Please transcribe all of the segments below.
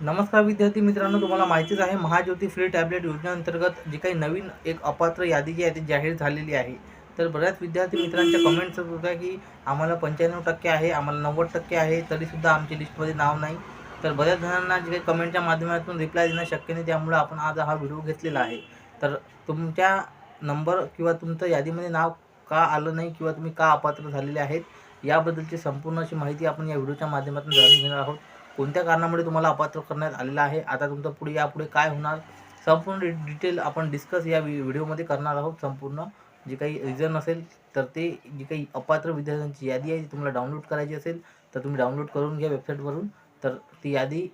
नमस्कार विद्यार्थी मित्रांनो तुम्हाला माहितीच आहे महाज्योती फ्री टॅबलेट योजनेअंतर्गत जी काही नवीन एक अपात्र यादी जी आहे ती जाहीर झालेली आहे. तर बऱ्याच विद्यार्थी मित्रांच्या कमेंट्स होत्या की आम्हाला पंच्याण्णव टक्के आहे आम्हाला नव्वद टक्के आहे तरीसुद्धा आमच्या लिस्टमध्ये नाव नाही. तर बऱ्याच जणांना जे काही कमेंटच्या माध्यमातून रिप्लाय देणं शक्य नाही त्यामुळे आपण आज हा व्हिडिओ घेतलेला आहे. तर तुमच्या नंबर किंवा तुमचं यादीमध्ये नाव का आलं नाही किंवा तुम्ही का अपात्र झालेले आहेत याबद्दलची संपूर्ण अशी माहिती आपण या व्हिडिओच्या माध्यमातून जाणून घेणार आहोत. कोणत्या कारणामुळे तुम्हाला अपात्र करण्यात आलेलं आहे? आता तुमचं पुढे यापुढे काय होणार? संपूर्ण डिटेल आपण डिस्कस या व्हिडिओमध्ये करणार आहोत संपूर्ण. जे काही रिझन असेल तर ते जी काही अपात्र विद्यार्थ्यांची यादी आहे ती तुम्हाला डाउनलोड करायची असेल तर तुम्ही डाउनलोड करून घ्या वेबसाईटवरून तर ती यादी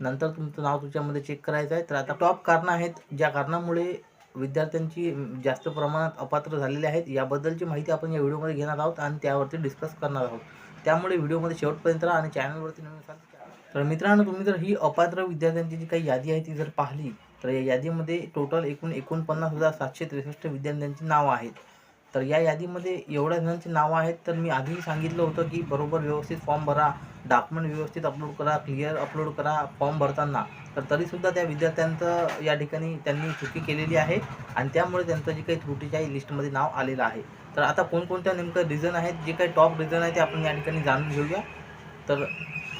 नंतर तुमचं नाव तुमच्यामध्ये चेक करायचं आहे. तर आता टॉप कारणं आहेत ज्या कारणामुळे विद्यार्थ्यांची जास्त प्रमाणात अपात्र झालेले आहेत याबद्दलची माहिती आपण या व्हिडिओमध्ये घेणार आहोत आणि त्यावरती डिस्कस करणार आहोत. त्यामुळे व्हिडिओमध्ये शेवटपर्यंत राहा आणि चॅनलवरती नवीन असाल तर मित्रांनो तुम्ही जर ही अपात्र विद्यार्थ्यांची जी काही यादी आहे ती जर पाहिली तर या यादीमध्ये टोटल एकूण एकोणपन्नास हजार सातशे त्रेसष्ट विद्यार्थ्यांची नावं आहेत. तर या यादीमध्ये एवढ्या जणांची नावं आहेत तर मी आधीही सांगितलं होतं की बरोबर व्यवस्थित फॉर्म भरा डॉक्युमेंट व्यवस्थित अपलोड करा क्लिअर अपलोड करा फॉर्म भरताना. तर तरीसुद्धा त्या विद्यार्थ्यांचं या ठिकाणी त्यांनी चुकी केलेली आहे आणि त्यामुळे त्यांचं जे काही त्रुटीच्या लिस्टमध्ये नाव आलेलं आहे. तर आता कोणकोणत्या नेमकं रिझन आहेत जे काही टॉप रिझन आहे ते आपण या ठिकाणी जाणून घेऊया. तर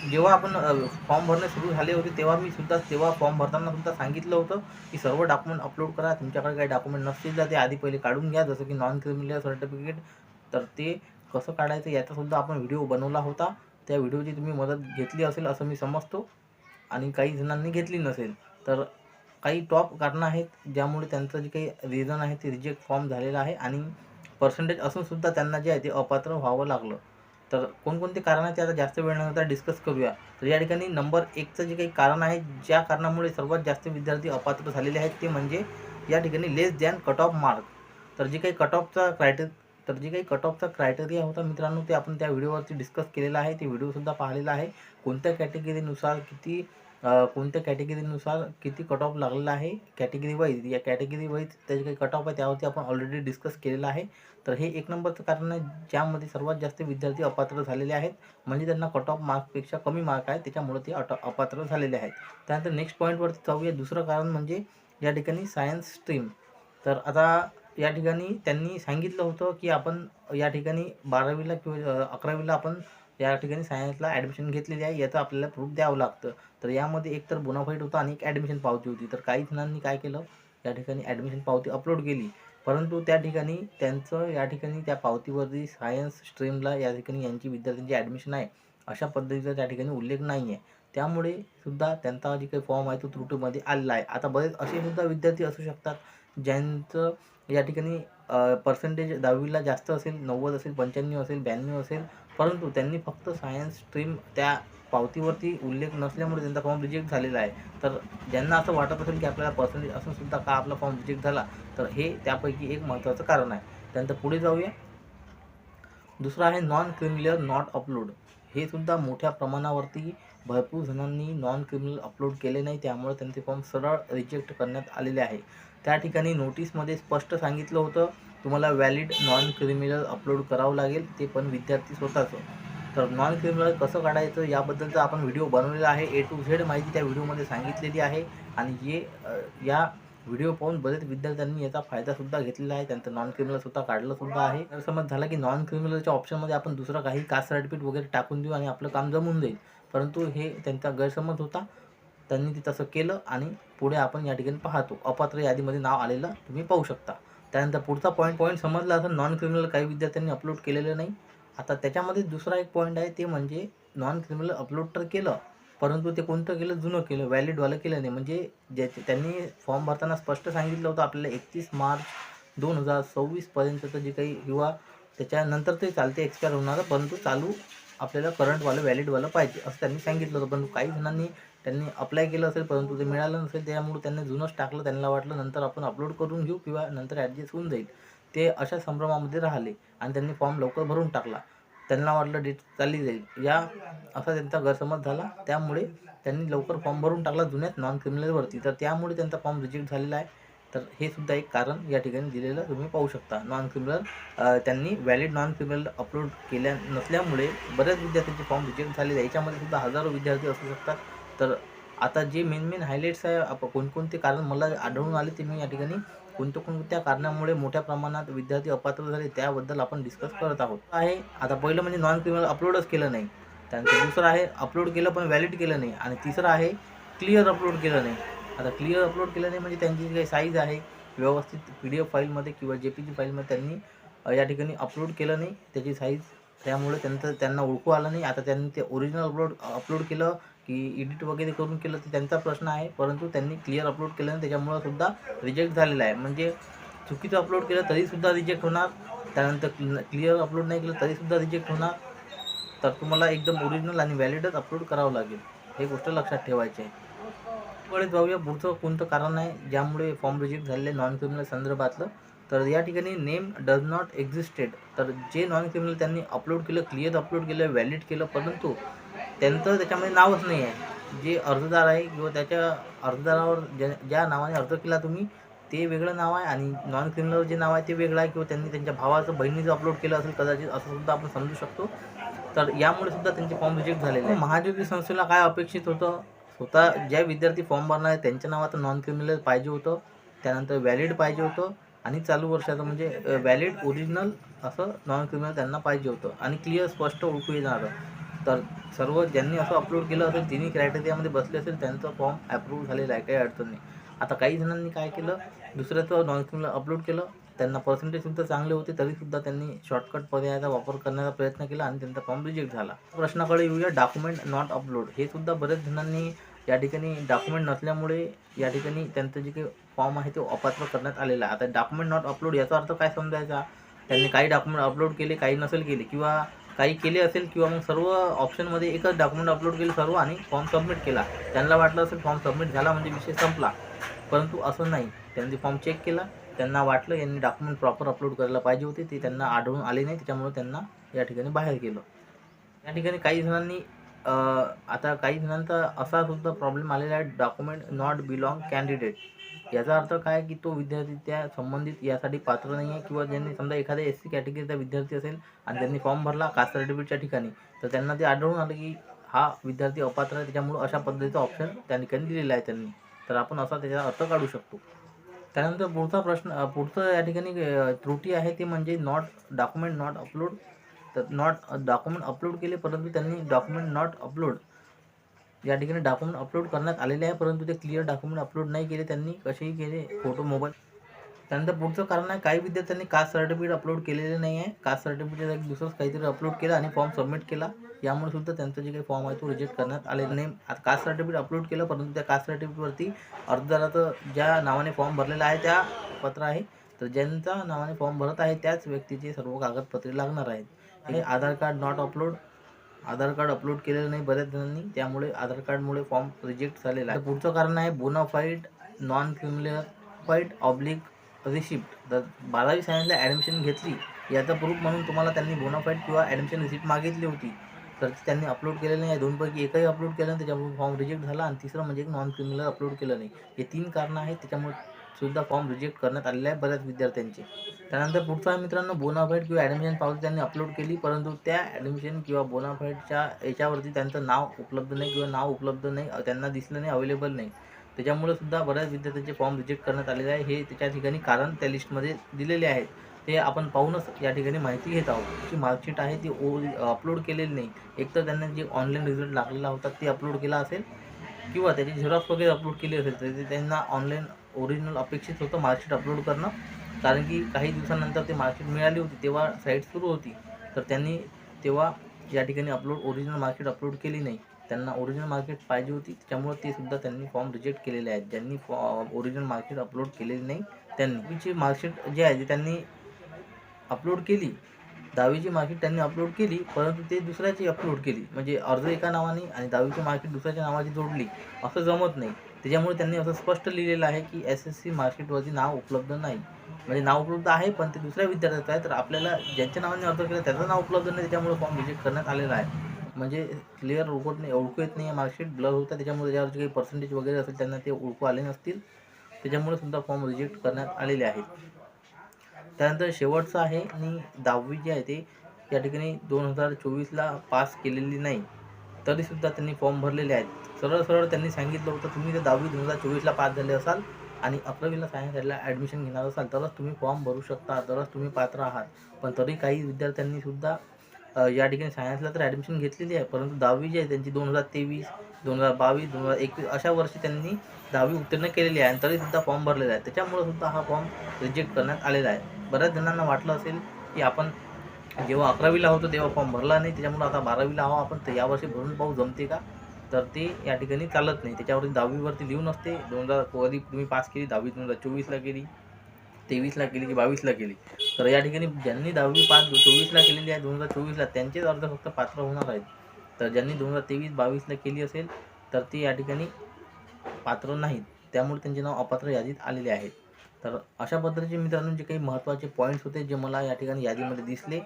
जेव्हा आपण फॉर्म भरणे सुरू झाले होते तेव्हा मी सुद्धा तेव्हा फॉर्म भरताना सुद्धा सांगितलं होतं की सर्व डॉक्युमेंट अपलोड करा तुमच्याकडे काही डॉक्युमेंट नसतील तर ते आधी पहिले काढून घ्या जसं की नॉन क्रिमिनल सर्टिफिकेट तर ते कसं काढायचं याचासुद्धा आपण व्हिडिओ बनवला होता. त्या व्हिडिओची तुम्ही मदत घेतली असेल असं मी समजतो. आणि काही जणांनी घेतली नसेल तर काही टॉप कारणं आहेत ज्यामुळे त्यांचं जे काही रिझन आहे ते रिजेक्ट फॉर्म झालेलं आहे. आणि पर्सेंटेज असूनसुद्धा त्यांना जे आहे ते अपात्र व्हावं लागलं. तर कोणकोणते कारण आहे ते आता जास्त वेळानंतर डिस्कस करूया. तर या ठिकाणी नंबर एकचं जे काही कारण आहे ज्या कारणामुळे सर्वात जास्त विद्यार्थी अपात्र झालेले आहेत ते म्हणजे या ठिकाणी less than cut off mark तर जे काही कट ऑफचा क्रायटेर तर जे काही कट ऑफचा क्रायटेरिया होता मित्रांनो ते आपण त्या व्हिडिओवरती डिस्कस केलेला आहे. ते व्हिडिओसुद्धा पाहिलेला आहे. कोणत्या कॅटेगरीनुसार किती कोणत्या कॅटेगरीनुसार किती कट ऑफ लागलेला आहे? कॅटेगरी वाईज या कॅटेगरी वाईज त्याचे काही कट ऑफ आहे त्यावरती आपण ऑलरेडी डिस्कस केलेलं आहे. तर हे एक नंबरचं कारण आहे ज्यामध्ये सर्वात जास्त विद्यार्थी अपात्र झालेले आहेत. म्हणजे त्यांना कट ऑफ मार्क्सपेक्षा कमी मार्क आहे. त्याच्यामुळे ते अट अपात्र झालेले आहेत. त्यानंतर नेक्स्ट पॉईंटवरती जाऊया. दुसरं कारण म्हणजे या ठिकाणी सायन्स स्ट्रीम तर आता या ठिकाणी त्यांनी सांगितलं होतं की आपण या ठिकाणी बारावीला किंवा अकरावीला आपण या ठिकाणी सायन्सला ॲडमिशन घेतलेली आहे याचं आपल्याला प्रूफ द्यावं लागतं. तर यामध्ये एक तर बोनाफाईट होता आणि एक ॲडमिशन पावती होती. तर काही जणांनी काय केलं या ठिकाणी ॲडमिशन पावती अपलोड केली. परंतु त्या ठिकाणी त्यांचं या ठिकाणी त्या पावतीवरती सायन्स स्ट्रीमला या ठिकाणी यांची विद्यार्थ्यांची ॲडमिशन आहे अशा पद्धतीचा त्या ठिकाणी उल्लेख नाही आहे त्यामुळे सुद्धा त्यांचा जे काही फॉर्म आहे तो त्रुटीमध्ये आलेला आहे. आता बरेच असे सुद्धा विद्यार्थी असू शकतात ज्यांचं या ठिकाणी पर्सेंटेज दहावीला जास्त असेल नव्वद असेल पंच्याण्णव असेल ब्याण्णव असेल परंतु त्यांनी फक्त सायन्स स्ट्रीम त्या पावतीवरती उल्लेख नसल्यामुळे त्यांचा फॉर्म रिजेक्ट झालेला आहे. तर ज्यांना असं वाटत असेल की आपल्याला पर्सेंटेज असूनसुद्धा का आपला फॉर्म रिजेक्ट झाला तर हे त्यापैकी एक महत्त्वाचं कारण आहे. त्यानंतर पुढे जाऊया. दुसरं आहे नॉन क्रिमिनल नॉट अपलोड हे सुद्धा मोठ्या प्रमाणावरती भरपूर जणांनी नॉन क्रिमिनल अपलोड केले नाही त्यामुळे त्यांचे फॉर्म सरळ रिजेक्ट करण्यात आलेले आहे. त्या ठिकाणी नोटीसमध्ये स्पष्ट सांगितलं होतं तुम्हाला व्हॅलिड नॉन क्रिमिनल अपलोड करावं लागेल ते पण विद्यार्थी स्वतःचं. तर नॉन क्रिमिनल कसं काढायचं याबद्दलचा आपण व्हिडिओ बनवलेला आहे. ए टू झेड माहिती त्या व्हिडिओमध्ये सांगितलेली आहे. आणि हे या व्हिडिओ पाहून बरेच विद्यार्थ्यांनी याचा फायदासुद्धा घेतलेला आहे. त्यांचं नॉन क्रिमिनल काढलंसुद्धा आहे. तर समज झाला की नॉन क्रिमिनलच्या ऑप्शनमध्ये आपण दुसरं काही कास्ट सर्टिफिकेट वगैरे टाकून देऊ आणि आपलं काम जमून जाईल. परंतु हे त्यांचा गैरसमज होता. त्यांनी ते तसं केलं आणि पुढे आपण या ठिकाणी पाहतो. अपात्र यादीमध्ये नाव आलेलं तुम्ही पाहू शकता. त्यानंतर पुढचा पॉईंट पॉईंट समजला असं नॉन क्रिमिनल काही विद्यार्थ्यांनी अपलोड केलेलं नाही. आता त्याच्यामध्ये दुसरा एक पॉईंट आहे ते म्हणजे नॉन क्रिमिनल अपलोड तर केलं परंतु ते कोणतं केलं? जुनं केलं व्हॅलिडवालं केलं नाही. म्हणजे ज्याचे त्यांनी फॉर्म भरताना स्पष्ट सांगितलं होतं आपल्याला एकतीस मार्च दोन हजार सव्वीसपर्यंतचं जे काही किंवा त्याच्यानंतर ते चालते एक्सपायर होणार परंतु चालू आपल्याला करंटवालं व्हॅलिडवालं पाहिजे असं त्यांनी सांगितलं होतं. परंतु काही जणांनी त्यांनी अप्लाय केलं असेल परंतु ते मिळालं नसेल त्यामुळे त्यांनी जुनंच टाकलं त्यांना वाटलं नंतर आपण अपलोड करून घेऊ किंवा नंतर ॲडजस्ट होऊन जाईल. ते अशा संभ्रमामध्ये राहिले आणि त्यांनी फॉर्म लवकर भरून टाकला. त्यांना वाटलं डेट चालली जाईल. या असा त्यांचा गैरसमज झाला. त्यामुळे त्यांनी लवकर फॉर्म भरून टाकला जुन्यात नॉन क्रिमिनलवरती तर त्यामुळे त्यांचा फॉर्म रिजेक्ट झालेला आहे. तर हे सुद्धा एक कारण या ठिकाणी दिलेलं तुम्ही पाहू शकता. नॉन क्रिमिनल त्यांनी व्हॅलिड नॉन क्रिमिनल अपलोड केल्या नसल्यामुळे बऱ्याच विद्यार्थ्यांचे फॉर्म रिजेक्ट झालेले याच्यामध्ये सुद्धा हजारो विद्यार्थी असू शकतात. तर आता जे मेन मेन हायलाईट्स आहे आप कोणकोणते कारण मला आढळून आले ते मी या ठिकाणी कोणत्या कोणत्या कारणामुळे मोठ्या प्रमाणात विद्यार्थी अपात्र झाले त्याबद्दल आपण डिस्कस करत आहोत. आहे आता पहिलं म्हणजे नॉन क्रिमिनल अपलोडच केलं नाही. त्यानंतर दुसरं आहे अपलोड केलं पण व्हॅलिड केलं नाही. आणि तिसरं आहे क्लिअर अपलोड केलं नाही. आता क्लिअर अपलोड केलं नाही म्हणजे त्यांची जी काही साईज आहे. व्यवस्थित पी डी एफ फाईलमध्ये किंवा जे पी जी फाईलमध्ये त्यांनी या ठिकाणी अपलोड केलं नाही. त्याची साईज त्यामुळे त्यांचं त्यांना ओळखू आलं नाही. आता त्यांनी ते ओरिजिनल अपलोड अपलोड केलं की एडिट वगैरे करून केलं तर त्यांचा प्रश्न आहे. परंतु त्यांनी क्लिअर अपलोड केलं नाही. त्याच्यामुळं सुद्धा रिजेक्ट झालेलं आहे. म्हणजे चुकीचं अपलोड केलं तरीसुद्धा रिजेक्ट होणार. त्यानंतर क्लिअर अपलोड नाही केलं तरीसुद्धा रिजेक्ट होणार. तर तुम्हाला एकदम ओरिजिनल आणि व्हॅलिडच अपलोड करावं लागेल. हे गोष्ट लक्षात ठेवायची आहे. पुढे जाऊया पुढचं कोणतं कारण आहे? ज्यामुळे फॉर्म रिजेक्ट झालेले नॉन क्रिमिनल संदर्भातलं तर या ठिकाणी नेम डज नॉट एक्झिस्टेड तर जे नॉन क्रिमिनल त्यांनी अपलोड केलं क्लिअर अपलोड केलं व्हॅलिड केलं परंतु त्यांचं त्याच्यामध्ये नावच नाही आहे. जे अर्जदार आहे किंवा त्याच्या अर्जदारावर ज्या ज्या नावाने अर्ज केला तुम्ही ते वेगळं नाव आहे आणि नॉन क्रिमिनल जे नाव आहे ते वेगळं आहे किंवा त्यांनी त्यांच्या भावाचं बहिणीचं अपलोड केलं असेल कदाचित असं सुद्धा आपण समजू शकतो. तर यामुळे सुद्धा त्यांचे फॉर्म रिजेक्ट झालेले आहे महाज्योती संस्थेला काय अपेक्षित होतं? स्वतः ज्या विद्यार्थी फॉर्म भरणार आहे त्यांच्या नावात नॉन क्रिमिनल पाहिजे होतं. त्यानंतर व्हॅलिड पाहिजे होतं. आणि चालू वर्षाचं म्हणजे व्हॅलिड ओरिजिनल असं नॉन क्रिमिनल त्यांना पाहिजे होतं. आणि क्लिअर स्पष्ट ओळखू येणारं. तर सर्व ज्यांनी असं अपलोड केलं असेल तिन्ही क्रायटेरियामध्ये बसले असेल त्यांचं फॉर्म अप्रूव्ह झालेलं आहे. काही अडचण नाही. आता काही जणांनी काय केलं दुसऱ्याचं नॉन क्रिमिनल अपलोड केलं त्यांना पर्सेंटेजसुद्धा चांगले होते तरीसुद्धा त्यांनी शॉर्टकट पर्यायाचा वापर करण्याचा प्रयत्न केला आणि त्यांचा फॉर्म रिजेक्ट झाला. प्रश्नाकडे येऊया डॉक्युमेंट नॉट अपलोड हे सुद्धा बरेच जणांनी या ठिकाणी डॉक्युमेंट नसल्यामुळे या ठिकाणी त्यांचं जे काही फॉर्म आहे ते अपात्र करण्यात आलेलं आहे. आता डॉक्युमेंट नॉट अपलोड याचा अर्थ काय समजायचा? त्यांनी काही डॉक्युमेंट अपलोड केले काही नसेल केले किंवा काही केले असेल किंवा मग सर्व ऑप्शनमध्ये एकच डॉक्युमेंट अपलोड केले सर्व आणि फॉर्म सबमिट केला. त्यांना वाटलं असेल फॉर्म सबमिट झाला म्हणजे विषय संपला. परंतु असं नाही. त्यांनी फॉर्म चेक केला. त्यांना वाटलं यांनी डॉक्युमेंट प्रॉपर अपलोड करायला पाहिजे होते. ते त्यांना आढळून आले नाही. त्याच्यामुळे त्यांना या ठिकाणी बाहेर केलं या ठिकाणी काही जणांनी आता काही जणांचा असा सुद्धा प्रॉब्लेम आलेला आहे डॉक्युमेंट नॉट बिलॉंग कॅन्डिडेट याचा अर्थ काय की तो विद्यार्थी त्या संबंधित यासाठी पात्र नाही आहे किंवा ज्यांनी समजा एखाद्या एस सी कॅटेगरीचा विद्यार्थी असेल आणि त्यांनी फॉर्म भरला कास्ट सर्टिफिकेटच्या ठिकाणी तर त्यांना ते आढळून आलं की हा विद्यार्थी अपात्र आहे त्याच्यामुळं अशा पद्धतीचा ऑप्शन त्या ठिकाणी दिलेला आहे त्यांनी. तर आपण असा त्याचा अर्थ काढू शकतो. त्यानंतर पुढचा प्रश्न पुढचं या ठिकाणी त्रुटी आहे ते म्हणजे नॉट डॉक्युमेंट नॉट अपलोड तर नॉट डॉक्युमेंट अपलोड केले परंतु त्यांनी डॉक्युमेंट नॉट अपलोड या ठिकाणी डॉक्युमेंट अपलोड करण्यात आलेले आहे परंतु ते क्लिअर डॉक्युमेंट अपलोड नाही केले त्यांनी कसेही केले फोटो मोबाईल त्यानंतर पुढचं कारण आहे काही विद्यार्थ्यांनी कास्ट सर्टिफिकेट अपलोड केलेले नाही आहे. कास्ट सर्टिफिकेट एक दुसरंच काहीतरी अपलोड केलं आणि फॉर्म सबमिट केला. यामुळे सुद्धा त्यांचं जे काही फॉर्म आहे तो रिजेक्ट करण्यात आलेला नाही. आता कास्ट सर्टिफिकेट अपलोड केलं परंतु त्या कास्ट सर्टिफिकेटवरती अर्जदाराचं ज्या नावाने फॉर्म भरलेला आहे त्या पत्र आहे. तर ज्यांच्या नावाने फॉर्म भरत आहे त्याच व्यक्तीचे सर्व कागदपत्रे लागणार आहेत. हे Aadhaar card not upload Aadhaar card upload केलेलं नाही बऱ्याच जणांनी त्यामुळे आधार कार्डमुळे फॉर्म रिजेक्ट झालेला आहे. पुढचं कारण आहे बोनाफाईड नॉन क्रिमिनल ऑब्लिक रिसिप्ट तर बारावी सायन्सला ॲडमिशन घेतली याचा प्रूफ म्हणून तुम्हाला त्यांनी बोनाफाईड किंवा ॲडमिशन रिसिप्ट मागितली होती. तर त्यांनी अपलोड केलेलं नाही दोनपैकी एकही अपलोड केलं नाही त्याच्यामुळे फॉर्म रिजेक्ट झाला. आणि तिसरं म्हणजे एक नॉन क्रिमिनल अपलोड केलं नाही. हे तीन कारणं आहेत त्याच्यामुळे सुद्धा फॉर्म रिजेक्ट करण्यात आलेले आहे बऱ्याच विद्यार्थ्यांचे. त्यानंतर पुढचा आहे मित्रांनो बोनाफाईड किंवा ॲडमिशन पावती त्यांनी अपलोड केली परंतु त्या ॲडमिशन किंवा बोनाफाईडच्या याच्यावरती त्यांचं नाव उपलब्ध नाही किंवा नाव उपलब्ध नाही त्यांना दिसलं नाही अवेलेबल नाही. त्याच्यामुळे सुद्धा बऱ्याच विद्यार्थ्यांचे फॉर्म रिजेक्ट करण्यात आलेले आहे. हे त्याच्या ठिकाणी कारण त्या लिस्टमध्ये दिलेले आहेत. ते आपण पाहूनच या ठिकाणी माहिती घेत आहोत. जी मार्कशीट आहे ती ओ अपलोड केलेली नाही. एकतर त्यांना जे ऑनलाईन रिझल्ट लागलेला होता ते अपलोड केला असेल किंवा त्याची झेरॉक्स वगैरे अपलोड केली असेल तर ते त्यांना ऑनलाईन ओरिजिनल अपेक्षित होतं मार्कशीट अपलोड करणं. कारण की काही दिवसानंतर ते मार्कशीट मिळाली होती तेव्हा साईट सुरू होती. तर त्यांनी तेव्हा या ठिकाणी अपलोड ओरिजिनल मार्कशीट अपलोड केली नाही. त्यांना ओरिजिनल मार्केट पाहिजे होती त्यामुळे ते सुद्धा त्यांनी फॉर्म रिजेक्ट केलेले आहेत. ज्यांनी ओरिजिनल मार्केट अपलोड केलेली नाही त्यांनी. ची मार्कशीट जे आहे त्यांनी अपलोड केली दहावीची मार्केट त्यांनी अपलोड केली परंतु ते दुसऱ्याची अपलोड केली. म्हणजे अर्ज एका नावाने आणि दहावीची मार्केट दुसऱ्याच्या नावाची जोडली असं जमत नाही. त्याच्यामुळे त्यांनी असं स्पष्ट लिहिलेलं आहे की एस एस सी मार्कशीटवरती नाव उपलब्ध नाही. म्हणजे नाव उपलब्ध आहे पण ते दुसऱ्या विद्यार्थ्याचं आहे तर आपल्याला ज्यांच्या नावाने अर्ज केला त्याचं नाव उपलब्ध नाही त्याच्यामुळे फॉर्म रिजेक्ट करण्यात आलेला आहे. म्हणजे क्लिअर ओळखत नाही ओळखू येत नाही मार्कशीट ब्लर होतं त्याच्यामुळे त्याच्यावरचे काही पर्सेंटेज वगैरे असेल त्यांना ते ओळखू आले नसतील. त्याच्यामुळे सुद्धा फॉर्म रिजेक्ट करण्यात आलेले आहेत. त्यानंतर शेवटचं आहे आणि दहावी जी आहे ते या ठिकाणी दोन हजार चोवीसला पास केलेली नाही. तरीसुद्धा त्यांनी फॉर्म भरलेले आहेत. सरळ सरळ त्यांनी सांगितलं होतं तुम्ही जर दहावी दोन हजार चोवीसला पास झाले असाल आणि अकरावीला सायन्सला ॲडमिशन घेणार असाल तरच तुम्ही फॉर्म भरू शकता तरच तुम्ही पात्र आहात. पण तरी काही विद्यार्थ्यांनी सुद्धा या ठिकाणी सायन्सला तर ॲडमिशन घेतलेली आहे. परंतु दहावी जी आहे त्यांची दोन हजार तेवीस दोन हजार बावीस दोन हजार एकवीस अशा वर्षी त्यांनी दहावी उत्तीर्ण केलेली आहे आणि तरीसुद्धा फॉर्म भरलेला आहे. त्याच्यामुळे सुद्धा हा फॉर्म रिजेक्ट करण्यात आलेला आहे. बऱ्याच जणांना वाटलं असेल की आपण जेव्हा अकरावीला होतो तेव्हा फॉर्म भरला नाही. त्याच्यामुळे आता बारावीला हवा. आपण तर यावर्षी भरून पाहू जमते का? तर ते या ठिकाणी चालत नाही. त्याच्यावरती दहावीवरती लिहून असते. दोन हजार कधी तुम्ही पास केली दहावी दोन हजार चोवीसला केली तेवीसला केली की बावीसला केली. तर या ठिकाणी ज्यांनी दहावी पास चोवीसला केलेली आहे दोन हजार चोवीसला त्यांचेच अर्ज फक्त पात्र होणार आहेत. तर ज्यांनी दोन हजार तेवीस बावीसला केली असेल तर ते या ठिकाणी पात्र नाहीत. त्यामुळे त्यांचे नाव अपात्र यादीत आलेले आहेत. तर अशा पद्धतीचे मित्रांनो जे काही महत्त्वाचे पॉईंट्स होते जे मला या ठिकाणी यादीमध्ये दिसले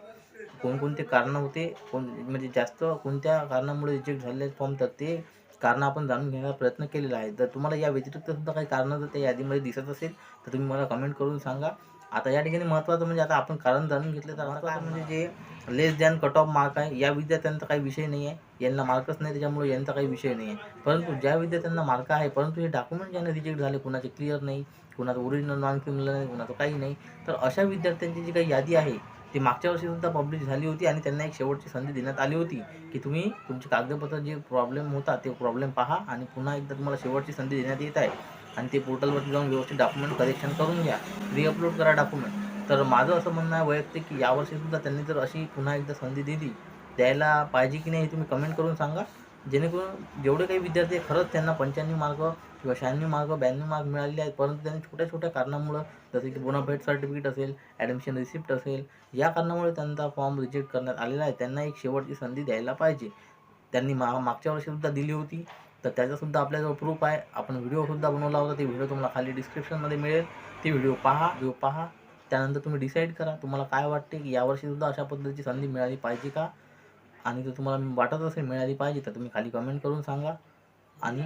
कोणकोणते कारणं होते कोण म्हणजे जास्त कोणत्या कारणामुळे रिजेक्ट झालेले फॉर्म तर ते कारणं आपण जाणून घेण्याचा प्रयत्न केलेला आहे. जर तुम्हाला या व्यतिरिक्त सुद्धा काही कारणं जर त्या यादीमध्ये दिसत असेल तर तुम्ही मला कमेंट करून सांगा. आता या ठिकाणी महत्त्वाचं म्हणजे आता आपण कारण जाणून घेतलं तर म्हणजे जे less than cut off mark आहे या विद्यार्थ्यांचा काही विषय नाही आहे. यांना मार्कच नाही त्याच्यामुळे यांचा काही विषय नाही आहे. परंतु ज्या विद्यार्थ्यांना मार्क आहे परंतु हे डॉक्युमेंट ज्यांना रिजेक्ट झाले कुणाचे क्लिअर नाही कुणाचं ओरिजिनल नॉन क्रिमिनल नाही कुणाचं काही नाही तर अशा विद्यार्थ्यांची जी काही यादी आहे ती मागच्या वर्षीसुद्धा पब्लिश झाली होती आणि त्यांना एक शेवटची संधी देण्यात आली होती. की तुम्ही तुमचे कागदपत्र जे प्रॉब्लेम होता ते प्रॉब्लेम पहा आणि पुन्हा एकदा तुम्हाला शेवटची संधी देण्यात येत आहे. आणि ते पोर्टलवरती जाऊन व्यवस्थित डॉक्युमेंट कलेक्शन करून घ्या. रिअपलोड करा डॉक्युमेंट तर माझं असं म्हणणं आहे वैयक्तिक की यावर्षीसुद्धा त्यांनी जर अशी पुन्हा एकदा संधी दिली द्यायला पाहिजे की नाही हे तुम्ही कमेंट करून सांगा. जेणेकरून जेवढे काही विद्यार्थी आहे, खरंच त्यांना पंच्याण्णव मार्क किंवा शहाण्णव मार्क ब्याण्णव मार्क मिळालेले आहेत. परंतु त्यांनी छोट्या छोट्या कारणामुळं जसे की बोनाफाईट सर्टिफिकेट असेल ॲडमिशन रिसिप्ट असेल या कारणामुळे त्यांचा फॉर्म रिजेक्ट करण्यात आलेला आहे. त्यांना एक शेवटची संधी द्यायला पाहिजे. त्यांनी मा मागच्या वर्षीसुद्धा दिली होती. तर त्याचासुद्धा आपल्याजवळ प्रूफ आहे. आपण व्हिडिओसुद्धा बनवला होता. ते व्हिडिओ तुम्हाला खाली डिस्क्रिप्शनमध्ये मिळेल. ते व्हिडिओ पहा व्हिडिओ पहा. त्यानंतर तुम्ही डिसाईड करा. तुम्हाला काय वाटते की यावर्षीसुद्धा अशा पद्धतीची संधी मिळाली पाहिजे का? आणि जर तुम्हाला वाटत असेल मिळाली पाहिजे तर तुम्ही खाली कमेंट करून सांगा. आणि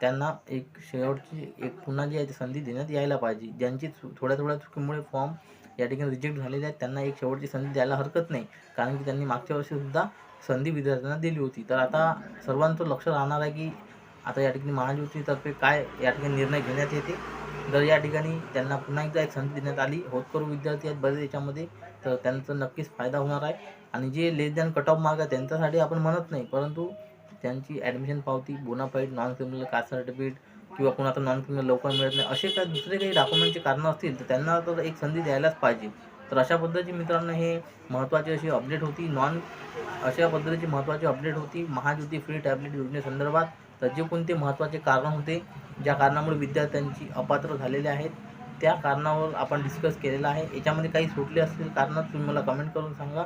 त्यांना एक शेवटची एक पुन्हा जी आहे ती संधी देण्यात यायला पाहिजे. ज्यांची चु- थोड्या थोड्या चुकीमुळे फॉर्म या ठिकाणी रिजेक्ट झालेले आहेत त्यांना एक शेवटची संधी द्यायला हरकत नाही. कारण की त्यांनी मागच्या वर्षीसुद्धा संधी विद्यार्थ्यांना दिली होती. तर आता सर्वांचं लक्ष राहणार आहे की आता या ठिकाणी महाज्योतीतर्फे काय या ठिकाणी निर्णय घेण्यात येते. जर या ठिकाणी त्यांना पुन्हा एकदा एक संधी देण्यात आली. होतकरू विद्यार्थी आहेत बरेच याच्यामध्ये. तर त्यांचा नक्कीच फायदा होणार आहे. आणि जे less than cut off mark आहे त्यांच्यासाठी आपण म्हणत नाही. परंतु त्यांची ॲडमिशन पावती bonafide non criminal caste certificate किंवा कोणाचं नॉन क्रिमिनल लवकर मिळत नाही असे काही दुसरे काही डॉक्युमेंटचे कारणं असतील तर त्यांना तर एक संधी द्यायलाच पाहिजे. तर अशा पद्धतीची मित्रांनो हे महत्त्वाची अशी अपडेट होती. नॉन अशा पद्धतीची महत्त्वाची अपडेट होती. महाज्योती फ्री टॅबलेट योजनेसंदर्भात तर जे कोणते महत्त्वाचे कारण होते ज्या कारणामुळे विद्यार्थ्यांची अपात्र झालेले आहेत त्या कारणावर आपण डिस्कस केलेलं आहे. याच्यामध्ये काही सुटले असतील कारणं तुम्ही मला कमेंट करून सांगा.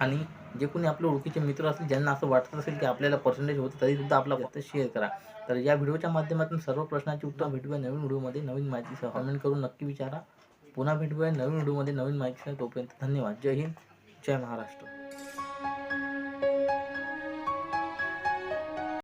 आणि जे कोणी आपले ओळखीचे मित्र असतील ज्यांना असं वाटत असेल की आपल्याला पर्सेंटेज होतं तरीसुद्धा आपला फक्त शेअर करा. तर या व्हिडिओच्या माध्यमातून सर्व प्रश्नांची उत्तर भेटूया नवीन व्हिडिओमध्ये. नवीन माहितीसह कमेंट करून नक्की विचारा. पुन्हा भेटूया नवीन व्हिडिओमध्ये नवीन माहितीसह तोपर्यंत धन्यवाद. जय हिंद. जय महाराष्ट्र.